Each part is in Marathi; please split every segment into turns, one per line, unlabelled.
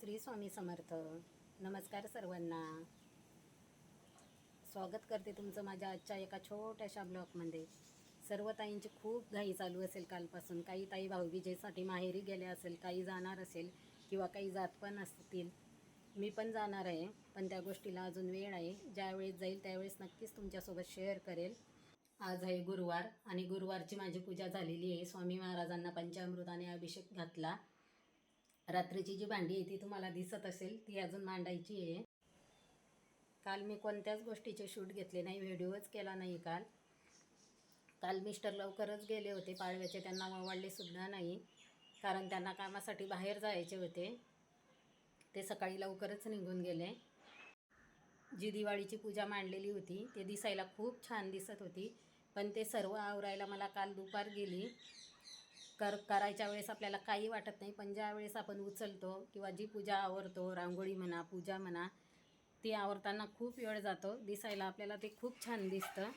श्री स्वामी समर्थ. नमस्कार सर्वांना. स्वागत करते तुमचं माझ्या आजच्या एका छोट्याशा ब्लॉगमध्ये. सर्व ताईंची खूप घाई चालू असेल कालपासून. काही ताई भाऊबीजेसाठी माहेरी गेल्या असेल काही जाणार असेल किंवा काही जात पण असतील. मी पण जाणार आहे पण त्या गोष्टीला अजून वेळ आहे. ज्यावेळेस जाईल त्यावेळेस नक्कीच तुमच्यासोबत शेअर करेल. आज आहे गुरुवार आणि गुरुवारची माझी पूजा झालेली आहे. स्वामी महाराजांना पंचामृताने अभिषेक घातला. रात्रीची जी भांडी आहे ती तुम्हाला दिसत असेल ती अजून मांडायची आहे. काल मी कोणत्याच गोष्टीचे शूट घेतले नाही व्हिडिओच केला नाही काल. काल मिस्टर लवकरच गेले होते पाळव्याचे त्यांना वळले सुद्धा नाही कारण त्यांना कामासाठी बाहेर जायचे होते. ते सकाळी लवकरच निघून गेले. जी दिवाळीची पूजा मांडलेली होती ते दिसायला खूप छान दिसत होती पण ते सर्व आवरायला मला काल दुपार गेली. कर करायच्या वेळेस आपल्याला काही वाटत नाही पण ज्या वेळेस आपण उचलतो किंवा जी पूजा आवरतो रांगोळी म्हणा पूजा म्हणा ती आवरताना खूप वेळ जातो दिसायला आपल्याला ते खूप छान दिसतं.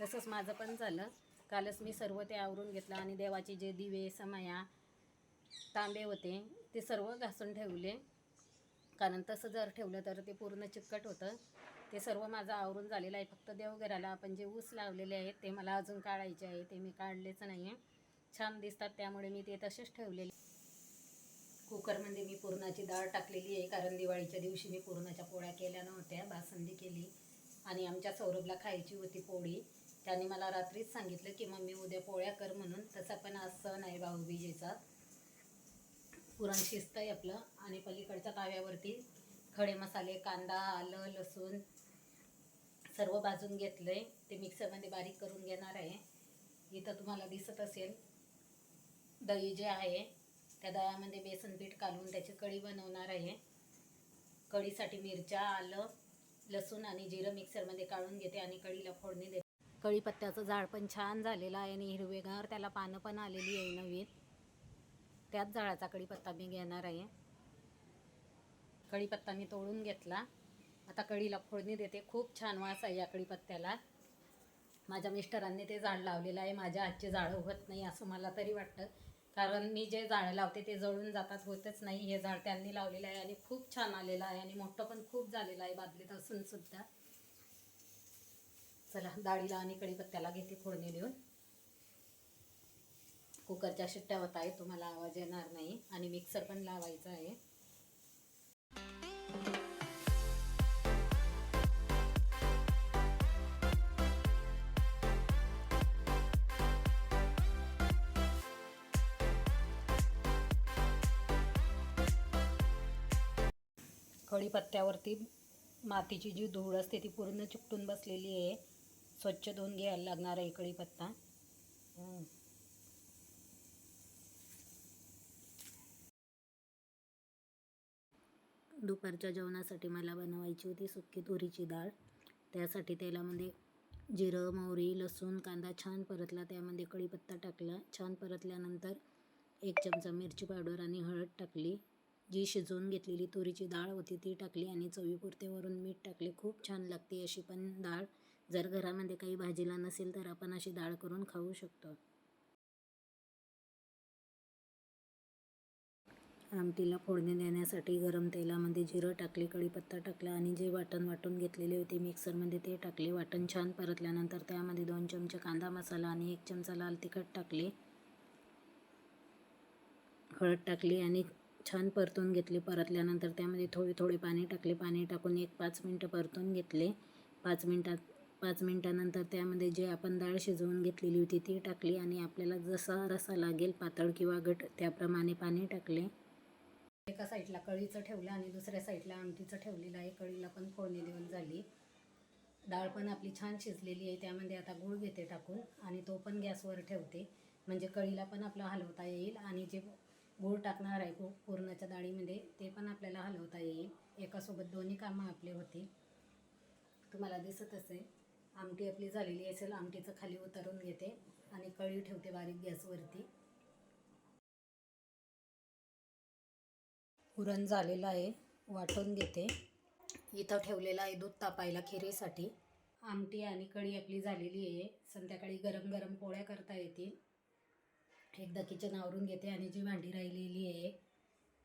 तसंच माझं पण झालं. कालच मी सर्व ते आवरून घेतलं आणि देवाचे जे दिवे समया तांबे होते ते सर्व घासून ठेवले. कारण तसं जर ठेवलं तर ते पूर्ण चिकट होतं. ते सर्व माझं आवरून झालेलं आहे. फक्त देवघराला आपण जे ऊस लावलेले आहेत ते मला अजून काढायचे आहे ते मी काढलेच नाही आहे छान दिसतात त्यामुळे मी ते तसेच ठेवलेले. कुकरमध्ये मी पुरणाची डाळ टाकलेली आहे कारण दिवाळीच्या दिवशी मी पुरणाच्या पोळ्या केल्या नव्हत्या बासंदी केली. आणि आमच्या सौरभला खायची होती पोळी. त्याने मला रात्रीच सांगितलं की मम्मी उद्या पोळ्या कर म्हणून. तसा पण आज सण आहे भाऊबीजेचा पुरण शिजतं आहे आपलं. आणि पलीकडच्या ताव्यावरती खडे मसाले कांदा आलं लसूण सर्व भाजून घेतलं आहे ते मिक्सरमध्ये बारीक करून घेणार आहे. इथं तुम्हाला दिसत असेल दही जे आहे त्या दह्यामध्ये बेसन पीठ घालून त्याची कढी बनवणार आहे. कढीसाठी मिरच्या आलं लसूण आणि जिरं मिक्सरमध्ये काढून घेते आणि कढीला फोडणी देते. कढीपत्त्याचं झाड पण छान झालेलं आहे आणि हिरवेगार त्याला पानं पण आलेली आहे नवीन. त्याच झाडाचा कढीपत्ता मी घेणार आहे. कढीपत्ता मी तोडून घेतला. आता कढीला फोडणी देते. खूप छान वास आहे या कढीपत्त्याला माझ्या मिस्टरांनी ते झाड लावलेलं आहे. माझ्या हातचे झाडं होत नाही असं मला तरी वाटतं. कारण मी जे झाडं लावते ते जळून जातात होतच नाही. हे झाड त्यांनी लावलेलं आहे आणि खूप छान आलेलं आहे आणि मोठं पण खूप झालेलं आहे बादलीत असून सुद्धा. चला डाळीला आणि कढीपत्त्याला घेते फोडणी देऊन. कुकरच्या शिट्ट्या होत आहे तुम्हाला आवाज येणार नाही. आणि मिक्सर पण लावायचा आहे. कढीपत्त्यावरती मातीची जी धूळ असते ती पूर्ण चिकटून बसलेली आहे. स्वच्छ धुवून घ्यायला लागणार आहे कढीपत्ता. दुपारच्या जेवणासाठी मला बनवायची होती सुकी तुरीची डाळ. त्यासाठी तेलामध्ये जिरं मोहरी लसूण कांदा छान परतला. त्यामध्ये कढीपत्ता टाकला. छान परतल्यानंतर एक चमचा मिरची पावडर आणि हळद टाकली. जी शिजवून घेतलेली तुरीची डाळ होती ती टाकली आणि चवीपुरते वरून मीठ टाकले. खूप छान लागते अशी पण डाळ. जर घरामध्ये काही भाजीला नसेल तर आपण अशी डाळ करून खाऊ शकतो. आमटीला फोडणी देण्यासाठी गरम तेलामध्ये जिरं टाकले कढीपत्ता टाकला आणि जे वाटण वाटून घेतलेले होते मिक्सरमध्ये ते टाकले. वाटण छान परतल्यानंतर त्यामध्ये दोन चमचे कांदा मसाला आणि एक चमचा लाल तिखट टाकले. हळद टाकली आणि छान परतून घेतले परतल्यानंतर त्यामध्ये थोडे थोडे पाणी टाकले. पाणी टाकून एक पाच मिनटं परतून घेतले. पाच मिनटात पाच मिनटानंतर त्यामध्ये जे आपण डाळ शिजवून घेतलेली होती ती टाकली आणि आपल्याला जसा रसा लागेल पातळ किंवा घट त्याप्रमाणे पाणी टाकले. एका साईडला कळीचं ठेवलं आणि दुसऱ्या साईडला आमटीचं ठेवलेलं आहे. कळीला पण फोडणी देऊन झाली. डाळ पण आपली छान शिजलेली आहे. त्यामध्ये आता गूळ घेते टाकून आणि तो पण गॅसवर ठेवते. म्हणजे कळीला पण आपलं हलवता येईल आणि जे गूळ टाकणार आहे खूप पुरणाच्या डाळीमध्ये. ते पण आपल्याला हलवता येईल. एकासोबत दोन्ही कामं आपले होती. तुम्हाला दिसत असेल आमटी आपली झालेली असेल. आमटीचं खाली उतरून घेते आणि कळी ठेवते बारीक गॅसवरती. पुरण झालेलं आहे वाटून घेते. इथं ठेवलेलं आहे दूध तापायला खिरीसाठी. आमटी आणि कढी आपली झालेली आहे. संध्याकाळी गरम गरम पोळ्या करता येतील. एकदा किचन आवरून घेते आणि जी भांडी राहिलेली आहे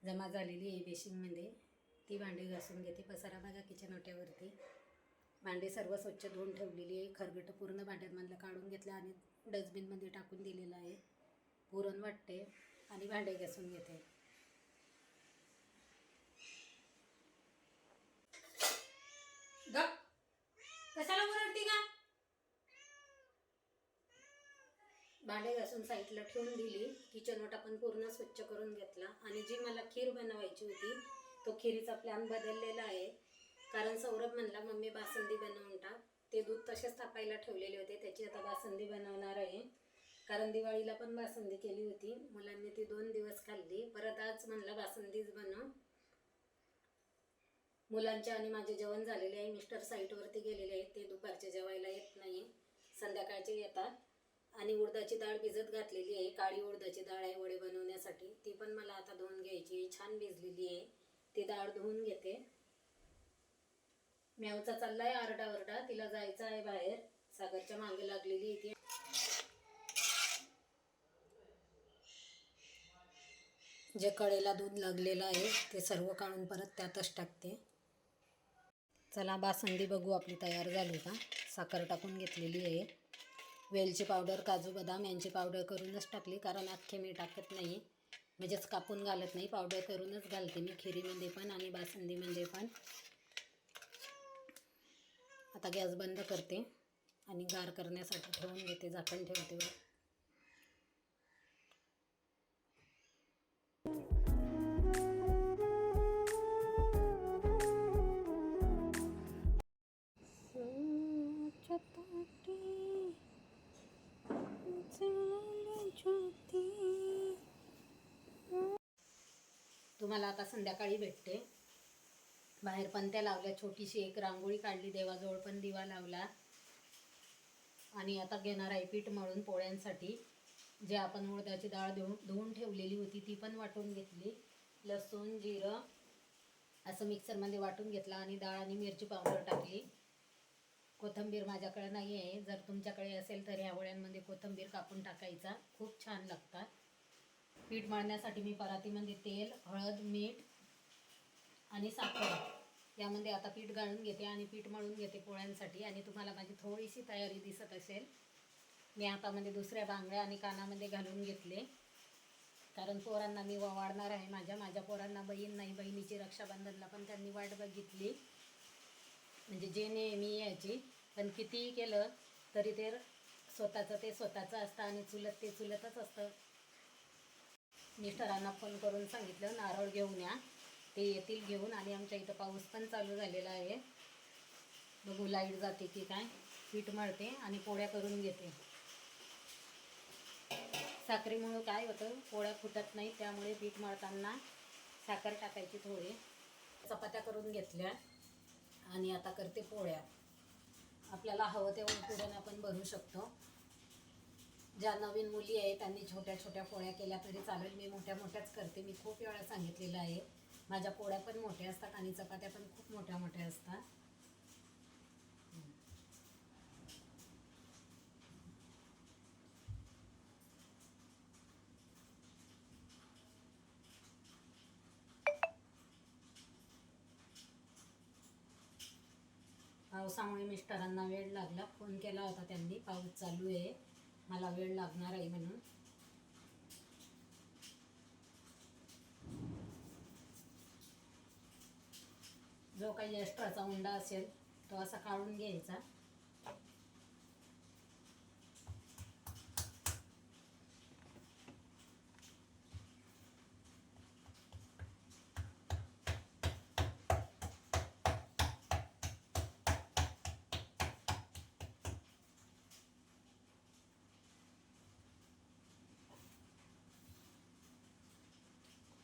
जमा झालेली आहे बेसिंगमध्ये ती भांडी घासून घेते. पसारा बघा किचन ओट्यावरती. भांडी सर्व स्वच्छ धुवून ठेवलेली आहे. खरगटं पूर्ण भांड्यांमधलं काढून घेतलं आणि डस्टबिनमध्ये टाकून दिलेलं आहे. पुरण वाटते आणि भांडे घासून घेते. भांडे घासून साईडला ठेवून दिली. किचन ओटा पण पूर्ण स्वच्छ करून घेतला. आणि जी मला खीर बनवायची होती तो खिरीचा प्लॅन बदललेला आहे. कारण सौरभ म्हणला मम्मी बासुंदी बनवून टाक. ते दूध तसेच तापायला ठेवलेले होते. त्याची आता बासुंदी बनवणार आहे. कारण दिवाळीला पण बासुंदी केली होती. मुलांनी ती दोन दिवस खाल्ली. परत आज म्हणलं बासुंदीच बनव. मुलांचे आणि माझे जेवण झालेले आहे. मिस्टर साईटवरती गेलेले आहेत. ते दुपारचे जेवायला येत नाही संध्याकाळचे येतात. आणि उडदाची डाळ भिजत घातलेली आहे. काळी उडदाची डाळ आहे वडे बनवण्यासाठी. ती पण मला आता धुवून घ्यायची आहे. छान भिजलेली आहे. ती डाळ धुवून घेते. म्यावचा चाललाय आरडाओरडा. तिला जायचं आहे बाहेर. सागरच्या मागे लागलेली आहे ती. जे कडेला दूध लागलेलं आहे ते सर्व काढून परत त्यातच टाकते. चला बासुंदी बघू आपली तयार झाली का? साखर टाकून घेतलेली आहे. वेलची पावडर काजू बदाम यांची पावडर करूनच टाकली कारण अख्खे मी टाकत नाही. म्हणजेच कापून घालत नाही पावडर करूनच घालते मी खिरीमध्ये पण आणि बासुंदीमध्ये पण. आता गॅस बंद करते आणि गार करण्यासाठी ठेवून घेते झाकण ठेवते. तुम्हाला आता संध्याकाळी भेटते. बाहेर पण त्या लावल्या छोटीशी एक रांगोळी काढली देवाजवळ पण दिवा लावला. आणि आता घेणार आहे पीठ मळून पोळ्यांसाठी. जे आपण उडदाची डाळ देऊन धुवून ठेवलेली होती ती पण वाटून घेतली. लसूण जिरं असं मिक्सरमध्ये वाटून घेतला आणि डाळ आणि मिरची पावडर टाकली. कोथिंबीर माझ्याकडे नाही आहे जर तुमच्याकडे असेल तर ह्या वळ्यांमध्ये कोथिंबीर कापून टाकायचा. खूप छान लागतात. पीठ मळण्यासाठी मी परातीमध्ये तेल हळद मीठ आणि साखर यामध्ये आता पीठ गाळून घेते आणि पीठ मळून घेते पोळ्यांसाठी आणि तुम्हाला माझी थोडीशी तयारी दिसत असेल. मी हातामध्ये दुसऱ्या बांगड्या आणि कानामध्ये घालून घेतले. कारण पोरांना मी वाढणार आहे माझ्या माझ्या पोरांना बहीण नाही बहिणीची रक्षाबंधनला पण त्यांनी वाट बघितली. म्हणजे जे नेहमी यायची पण कितीही केलं तरी ते स्वतःचं ते स्वतःचं असतं आणि चुलत ते चुलतच असतं. मिस्टरांना फोन करून सांगितलं नारळ घेऊन या. ते येतील घेऊन आणि आमच्या इथं पाऊस पण चालू झालेला आहे. बघू लाइट जाते की काय. पीठ मळते आणि पोळ्या करून घेते. साखरेमुळं काय होतं? पोळ्या फुटत नाही त्यामुळे पीठ मळताना साखर टाकायची थोडी. चपात्या करून घेतल्या आणि आता करते पोळ्या. आपल्याला हवं तेवढं पुरण आपण भरू शकतो. ज्या नवीन मुली आहेत त्यांनी छोट्या छोट्या पोळ्या केल्या तरी चालेल. मी मोठ्या मोठ्याच करते. मी खूप वेळा सांगितलेलं आहे. माझ्या पोळ्या पण मोठ्या असतात आणि चपात्या पण खूप मोठ्या मोठ्या असतात. पावसामुळे मिस्टरांना वेळ लागला. फोन केला होता त्यांनी. पाऊस चालू आहे. मला वेळ लागणार आहे म्हणून. जो काही एक्स्ट्राचा उंडा असेल तो असा काढून घ्यायचा.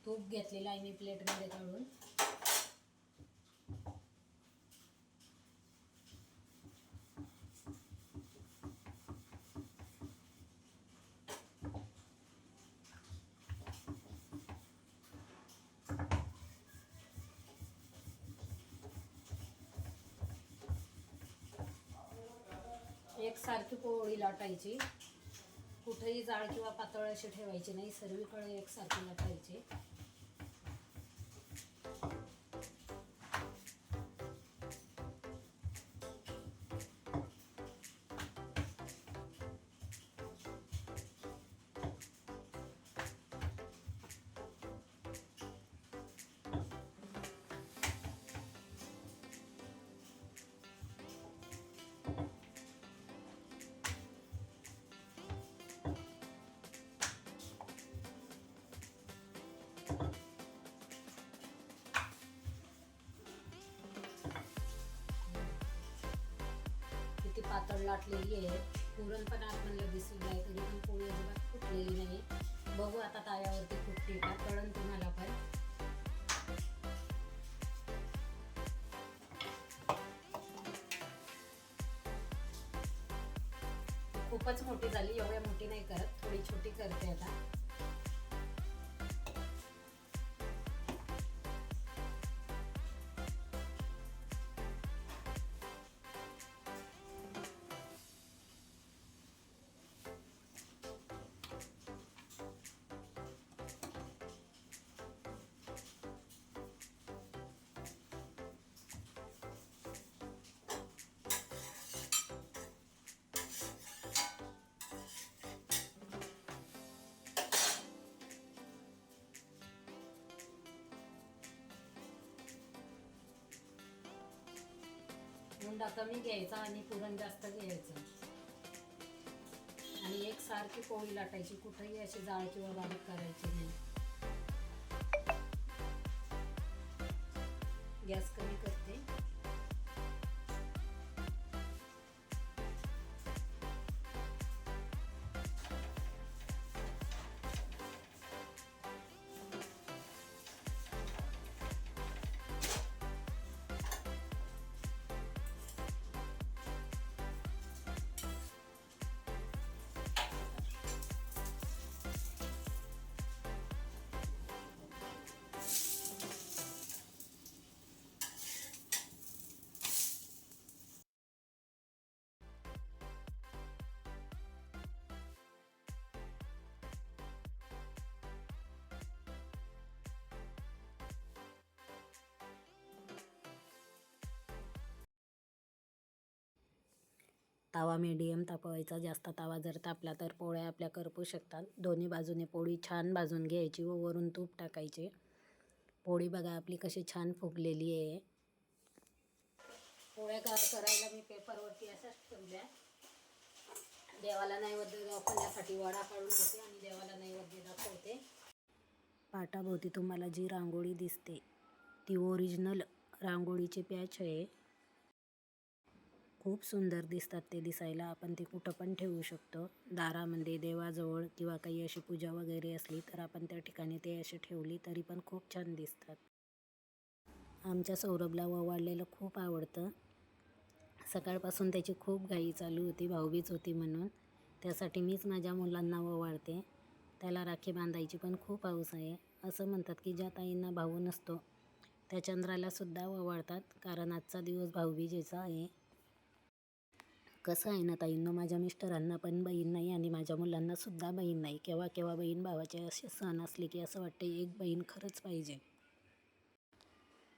तूप घेतलेलं आहे मी प्लेटमध्ये काढून एकसारखी पोळी लाटायची. कुठेही जाळ किंवा पातळ अशी ठेवायची नाही सर्वीकडे एकसारखी लाटायची. पातळ लाटलेली आहे. पुरण पण आतमधलं दिसून आहे तरी पण पोळी अजिबात फुटलेली नाही. बघू आता ताव्यावरती फुटते का कळण तुम्हाला पण. खूपच मोठी झाली एवढ्या मोठी नाही करत थोडी छोटी करते आता. मुंडा कमी घ्यायचा आणि पुरण जास्त घ्यायचं. आणि एकसारखी पोळी लाटायची कुठेही अशी जाळ किंवा बारीक करायची नाही. तवा मीडियम तापवायचा जास्त तवा जर तापला तर पोळ्या आपल्या करपू शकतात. दोन्ही बाजूने पोळी छान भाजून घ्यायची व वरून तूप टाकायचे. पोळी बघा आपली कशी छान फुगलेली आहे. पोळ्या का करायला मी पेपरवरती अशाच ठेवल्या. देवाला नैवेद्य दाखवण्यासाठी वडा काढून घेते आणि देवाला नैवेद्य दाखवते. पाटाभोवती तुम्हाला जी रांगोळी दिसते ती ओरिजिनल रांगोळीचे पॅच आहे. खूप सुंदर दिसतात ते दिसायला. आपण ते कुठं पण ठेवू शकतो. दारामध्ये देवाजवळ किंवा काही अशी पूजा वगैरे असली तर आपण त्या ठिकाणी ते असे ठेवली तरी पण खूप छान दिसतात. आमच्या सौरभला ववाळलेलं खूप आवडतं. सकाळपासून त्याची खूप घाई चालू होती भाऊबीज होती म्हणून. त्यासाठी मीच माझ्या मुलांना ववाळते त्याला राखी बांधायची पण खूप हौस आहे. असं म्हणतात की ज्या ताईंना भाऊ नसतो त्या चंद्रालासुद्धा ववाळतात कारण आजचा दिवस भाऊबीजेचा आहे. कसं आहे ना ताईंनो माझ्या मिस्टरांना पण बहीण नाही आणि माझ्या मुलांना सुद्धा बहीण नाही. केव्हा केव्हा बहीण भावाचे असे सण असले की असं वाटते एक बहीण खरंच पाहिजे.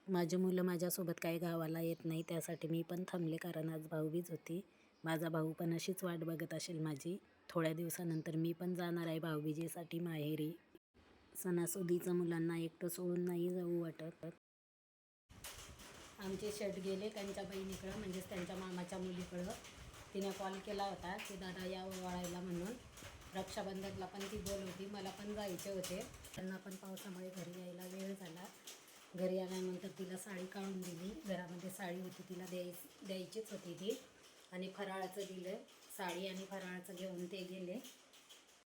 माझी मुलं माझ्यासोबत काही गावाला येत नाही त्यासाठी मी पण थांबले कारण आज भाऊबीज होती. माझा भाऊ पण अशीच वाट बघत असेल माझी. थोड्या दिवसानंतर मी पण जाणार आहे भाऊबीजेसाठी माहेरी. सणासुदीचं मुलांना एकटं सोडून नाही जाऊ वाटत. आमचे शर्ट गेले त्यांच्या बहिणीकडं म्हणजेच त्यांच्या मामाच्या मुलीकडं. तिने कॉल केला होता की दादा या वळायला म्हणून रक्षाबंधनला पण ती बोलवती मला पण जायचे होते. त्यांना पण पावसामुळे घरी यायला वेळ झाला. घरी आल्यानंतर तिला साडी काढून दिली. घरामध्ये साडी होती तिला द्याय द्यायचीच होती ती. आणि फराळाचं दिलं. साडी आणि फराळाचं घेऊन ते गेले.